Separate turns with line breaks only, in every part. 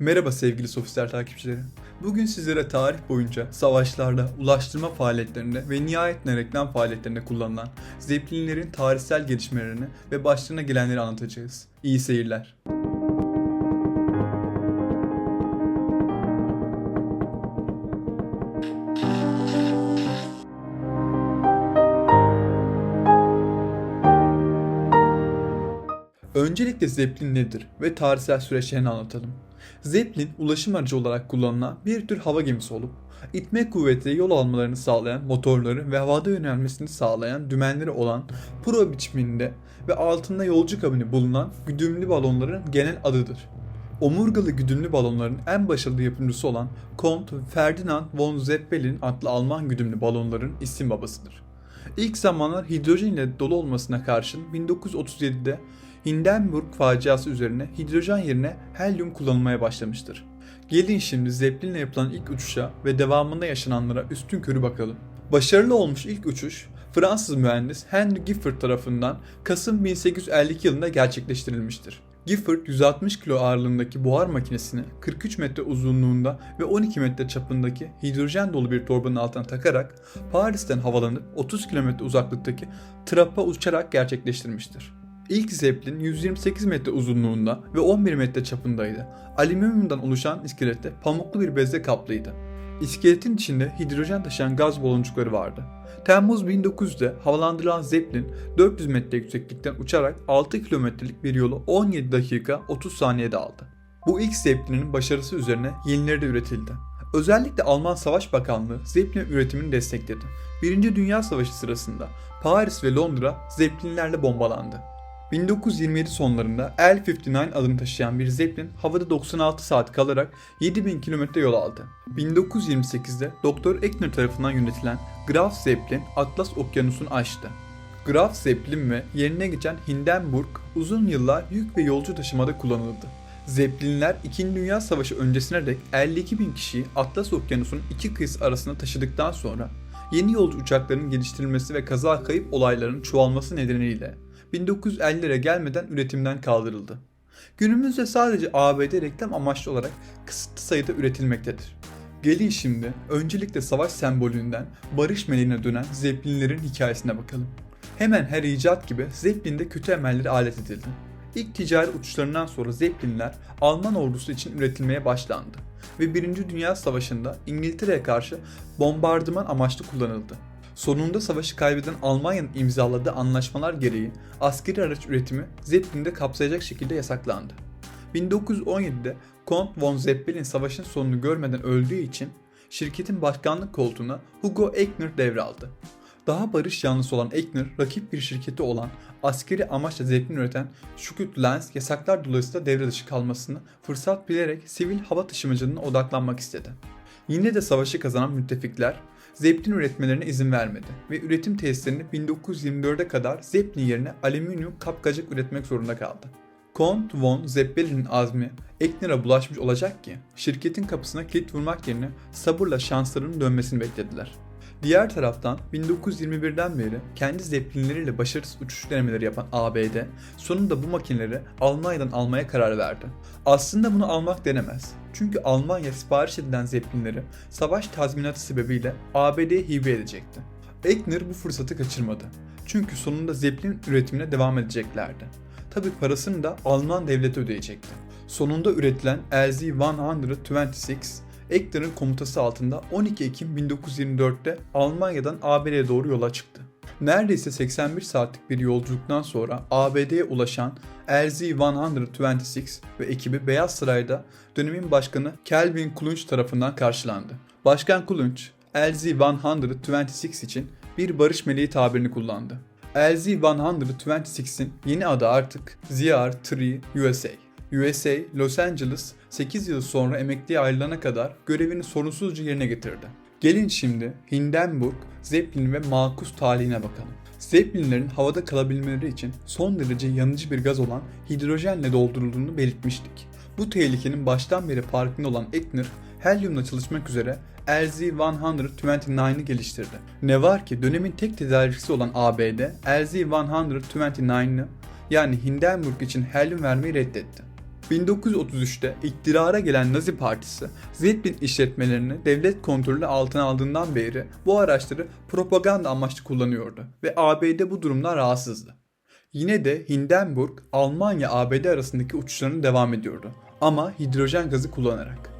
Merhaba sevgili Sofistler takipçileri. Bugün sizlere tarih boyunca savaşlarda, ulaştırma faaliyetlerinde ve nihayetinde reklam faaliyetlerinde kullanılan Zeppelinlerin tarihsel gelişmelerini ve başlarına gelenleri anlatacağız. İyi seyirler. Öncelikle Zeppelin nedir ve tarihsel süreçlerini anlatalım. Zeppelin ulaşım aracı olarak kullanılan bir tür hava gemisi olup itme kuvvetiyle yol almalarını sağlayan motorları ve havada yönelmesini sağlayan dümenleri olan pro biçiminde ve altında yolcu kabini bulunan güdümlü balonların genel adıdır. Omurgalı güdümlü balonların en başarılı yapımcısı olan Kont Ferdinand von Zeppelin adlı Alman güdümlü balonların isim babasıdır. İlk zamanlar hidrojen ile dolu olmasına karşın 1937'de Hindenburg faciası üzerine hidrojen yerine helyum kullanılmaya başlamıştır. Gelin şimdi Zeppelin'le yapılan ilk uçuşa ve devamında yaşananlara üstün körü bakalım. Başarılı olmuş ilk uçuş Fransız mühendis Henry Gifford tarafından Kasım 1852 yılında gerçekleştirilmiştir. Gifford 160 kilo ağırlığındaki buhar makinesini 43 metre uzunluğunda ve 12 metre çapındaki hidrojen dolu bir torbanın altına takarak Paris'ten havalanıp 30 kilometre uzaklıktaki Trap'a uçarak gerçekleştirmiştir. İlk Zeppelin 128 metre uzunluğunda ve 11 metre çapındaydı. Alüminyumdan oluşan iskelette pamuklu bir bezle kaplıydı. İskeletin içinde hidrojen taşıyan gaz baloncukları vardı. Temmuz 1900'de havalandırılan Zeppelin 400 metre yükseklikten uçarak 6 kilometrelik bir yolu 17 dakika 30 saniyede aldı. Bu ilk Zeppelin'in başarısı üzerine yenileri de üretildi. Özellikle Alman Savaş Bakanlığı Zeppelin üretimini destekledi. Birinci Dünya Savaşı sırasında Paris ve Londra Zeppelinlerle bombalandı. 1927 sonlarında L-59 adını taşıyan bir Zeppelin havada 96 saat kalarak 7000 kilometre yol aldı. 1928'de Dr. Eckner tarafından yönetilen Graf Zeppelin Atlas Okyanusu'nu aştı. Graf Zeppelin ve yerine geçen Hindenburg uzun yıllar yük ve yolcu taşımada kullanıldı. Zeppelinler 2. Dünya Savaşı öncesine dek 52 bin kişiyi Atlas Okyanusu'nun iki kıyısı arasında taşıdıktan sonra yeni yolcu uçaklarının geliştirilmesi ve kaza kayıp olaylarının çoğalması nedeniyle 1950'lere gelmeden üretimden kaldırıldı. Günümüzde sadece ABD reklam amaçlı olarak kısıtlı sayıda üretilmektedir. Gelin şimdi öncelikle savaş sembolünden barış meleğine dönen Zeppelinlerin hikayesine bakalım. Hemen her icat gibi Zeppelin de kötü emelleri alet edildi. İlk ticari uçuşlarından sonra Zeppelinler Alman ordusu için üretilmeye başlandı ve 1. Dünya Savaşı'nda İngiltere'ye karşı bombardıman amaçlı kullanıldı. Sonunda savaşı kaybeden Almanya'nın imzaladığı anlaşmalar gereği askeri araç üretimi Zeppelin'de kapsayacak şekilde yasaklandı. 1917'de Kont von Zeppelin savaşın sonunu görmeden öldüğü için şirketin başkanlık koltuğuna Hugo Eckner devraldı. Daha barış yanlısı olan Eckner, rakip bir şirketi olan askeri amaçla Zeppelin üreten Schuckert Lens yasaklar dolayısıyla devre dışı kalmasını fırsat bilerek sivil hava taşımacılığına odaklanmak istedi. Yine de savaşı kazanan müttefikler Zeppelin üretmelerine izin vermedi ve üretim tesislerini 1924'e kadar Zeppelin yerine alüminyum kapkacak üretmek zorunda kaldı. Kont von Zeppelin'in azmi Eckner'a bulaşmış olacak ki şirketin kapısına kilit vurmak yerine sabırla şanslarının dönmesini beklediler. Diğer taraftan 1921'den beri kendi Zeppelinleriyle başarısız uçuş denemeleri yapan ABD sonunda bu makineleri Almanya'dan almaya karar verdi. Aslında bunu almak denemez. Çünkü Almanya sipariş edilen Zeppelinleri savaş tazminatı sebebiyle ABD'ye hibe edecekti. Eckner bu fırsatı kaçırmadı. Çünkü sonunda Zeppelin üretimine devam edeceklerdi. Tabi parasını da Alman devleti ödeyecekti. Sonunda üretilen LZ-126 Eckner'ın komutası altında 12 Ekim 1924'te Almanya'dan ABD'ye doğru yola çıktı. Neredeyse 81 saatlik bir yolculuktan sonra ABD'ye ulaşan LZ-126 ve ekibi Beyaz Saray'da dönemin başkanı Calvin Coolidge tarafından karşılandı. Başkan Coolidge, LZ-126 için bir barış meleği tabirini kullandı. LZ-126'in yeni adı artık ZR-3 USA. USA, Los Angeles 8 yıl sonra emekliye ayrılana kadar görevini sorunsuzca yerine getirdi. Gelin şimdi Hindenburg, Zeppelin ve Malkus talihine bakalım. Zeppelinlerin havada kalabilmeleri için son derece yanıcı bir gaz olan hidrojenle doldurulduğunu belirtmiştik. Bu tehlikenin baştan beri farkında olan Eckner, helyumla çalışmak üzere LZ-129'ı geliştirdi. Ne var ki dönemin tek tedarikçisi olan ABD, LZ-129'ı yani Hindenburg için helyum vermeyi reddetti. 1933'te iktidara gelen Nazi Partisi, Zeppelin işletmelerini devlet kontrolü altına aldığından beri bu araçları propaganda amaçlı kullanıyordu ve ABD bu durumdan rahatsızdı. Yine de Hindenburg, Almanya-ABD arasındaki uçuşlarını devam ediyordu ama hidrojen gazı kullanarak.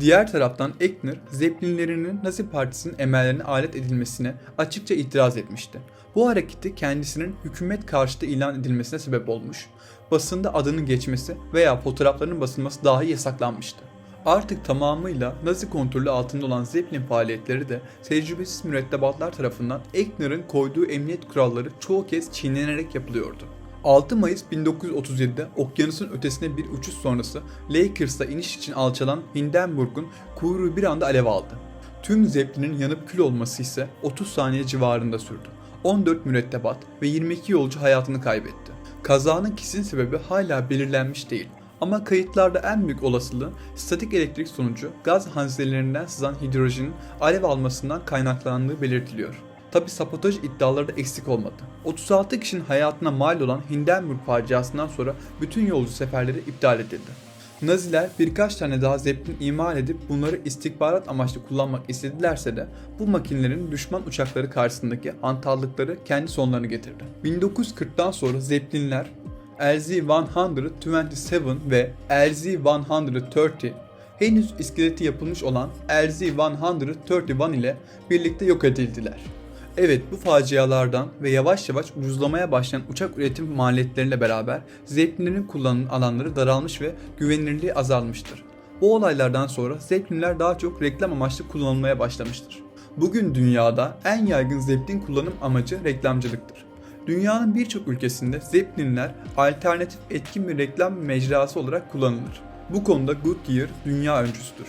Diğer taraftan Ekner, Zeppelinlerinin Nazi Partisi'nin emellerine alet edilmesine açıkça itiraz etmişti. Bu hareketi kendisinin hükümet karşıtı ilan edilmesine sebep olmuş, basında adının geçmesi veya fotoğraflarının basılması dahi yasaklanmıştı. Artık tamamıyla Nazi kontrolü altında olan Zeppelin faaliyetleri de tecrübesiz mürettebatlar tarafından Ekner'in koyduğu emniyet kuralları çoğu kez çiğnenerek yapılıyordu. 6 Mayıs 1937'de okyanusun ötesine bir uçuş sonrası Lakers'ta iniş için alçalan Hindenburg'un kuyruğu bir anda alev aldı. Tüm Zeppelin'in yanıp kül olması ise 30 saniye civarında sürdü. 14 mürettebat ve 22 yolcu hayatını kaybetti. Kazanın kesin sebebi hala belirlenmiş değil. Ama kayıtlarda en büyük olasılığı statik elektrik sonucu gaz hanzelerinden sızan hidrojenin alev almasından kaynaklandığı belirtiliyor. Tabi sabotaj iddiaları da eksik olmadı. 36 kişinin hayatına mal olan Hindenburg faciasından sonra bütün yolcu seferleri iptal edildi. Naziler birkaç tane daha Zeppelin imal edip bunları istihbarat amaçlı kullanmak istedilerse de bu makinelerin düşman uçakları karşısındaki antallıkları kendi sonlarını getirdi. 1940'tan sonra Zeppelinler LZ-127 ve LZ-130 henüz iskeleti yapılmış olan LZ-131 ile birlikte yok edildiler. Evet bu facialardan ve yavaş yavaş ucuzlamaya başlayan uçak üretim maliyetleriyle beraber Zeppelinlerin kullanım alanları daralmış ve güvenilirliği azalmıştır. Bu olaylardan sonra Zeppelinler daha çok reklam amaçlı kullanılmaya başlamıştır. Bugün dünyada en yaygın Zeppelin kullanım amacı reklamcılıktır. Dünyanın birçok ülkesinde Zeppelinler alternatif etkin bir reklam mecrası olarak kullanılır. Bu konuda Goodyear dünya öncüsüdür.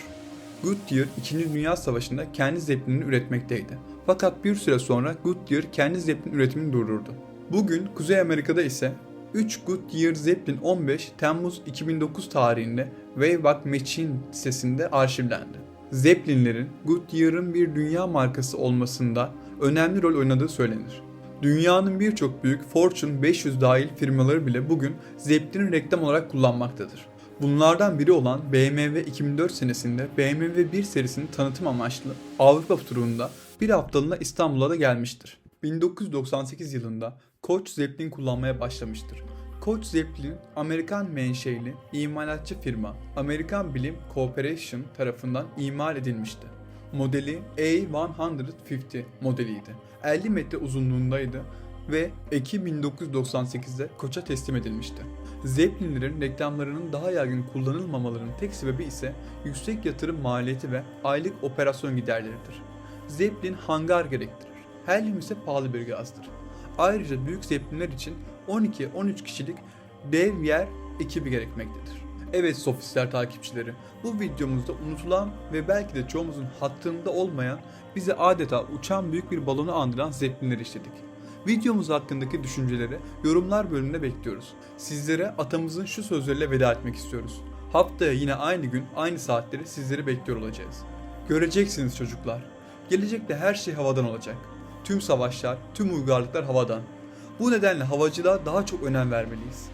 Goodyear 2. Dünya Savaşı'nda kendi Zeppelin'ini üretmekteydi. Fakat bir süre sonra Goodyear kendi Zeppelin üretimini durdurdu. Bugün Kuzey Amerika'da ise 3 Goodyear Zeppelin 15 Temmuz 2009 tarihinde Wayback Machine sitesinde arşivlendi. Zeppelinlerin Goodyear'ın bir dünya markası olmasında önemli rol oynadığı söylenir. Dünyanın birçok büyük Fortune 500 dahil firmaları bile bugün Zeppelin'i reklam olarak kullanmaktadır. Bunlardan biri olan BMW 2004 senesinde BMW 1 serisinin tanıtım amaçlı Avrupa turunda bir haftalığına İstanbul'a da gelmiştir. 1998 yılında Koç Zeppelin kullanmaya başlamıştır. Koç Zeppelin, Amerikan menşeli imalatçı firma American Bilim Corporation tarafından imal edilmişti. Modeli A150 modeliydi. 50 metre uzunluğundaydı ve Ekim 1998'de Koç'a teslim edilmişti. Zeppelinlerin reklamlarının daha yaygın kullanılmamalarının tek sebebi ise yüksek yatırım maliyeti ve aylık operasyon giderleridir. Zeppelin hangar gerektirir. Helyum ise pahalı bir gazdır. Ayrıca büyük Zeppelinler için 12-13 kişilik dev yer ekibi gerekmektedir. Evet sofistler takipçileri, bu videomuzda unutulan ve belki de çoğumuzun hattında olmayan, bize adeta uçan büyük bir balonu andıran Zeppelinleri işledik. Videomuz hakkındaki düşünceleri yorumlar bölümünde bekliyoruz. Sizlere atamızın şu sözleriyle veda etmek istiyoruz. Haftaya yine aynı gün, aynı saatleri sizleri bekliyor olacağız. Göreceksiniz çocuklar. Gelecekte her şey havadan olacak. Tüm savaşlar, tüm uygarlıklar havadan. Bu nedenle havacılığa daha çok önem vermeliyiz.